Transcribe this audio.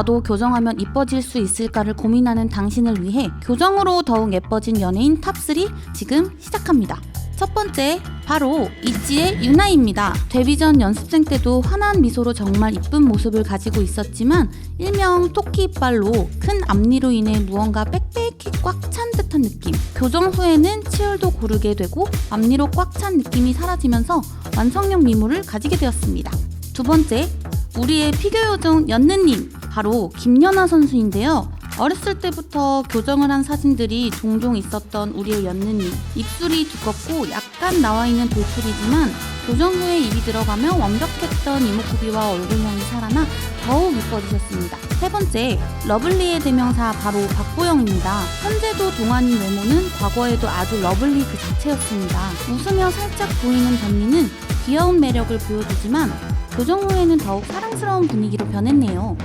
나도 교정하면 이뻐질 수 있을까를 고민하는 당신을 위해 교정으로 더욱 예뻐진 연예인 탑3 지금 시작합니다. 첫 번째, 바로 있지의 유나입니다. 데뷔 전 연습생 때도 환한 미소로 정말 이쁜 모습을 가지고 있었지만 일명 토끼 이빨로 큰 앞니로 인해 무언가 빽빽히 꽉 찬 듯한 느낌. 교정 후에는 치열도 고르게 되고 앞니로 꽉 찬 느낌이 사라지면서 완성형 미모를 가지게 되었습니다. 두 번째, 우리의 피겨 요정 연느님 바로 김연아 선수인데요. 어렸을 때부터 교정을 한 사진들이 종종 있었던 우리의 연느님 입술이 두껍고 약간 나와 있는 돌출이지만 교정 후에 입이 들어가며 완벽했던 이목구비와 얼굴형이 살아나 더욱 이뻐지셨습니다. 세 번째, 러블리의 대명사 바로 박보영입니다. 현재도 동안인 외모는 과거에도 아주 러블리 그 자체였습니다. 웃으며 살짝 보이는 변미는 귀여운 매력을 보여주지만 교정 후에는 더욱 사랑스러운 분위기로 변했네요.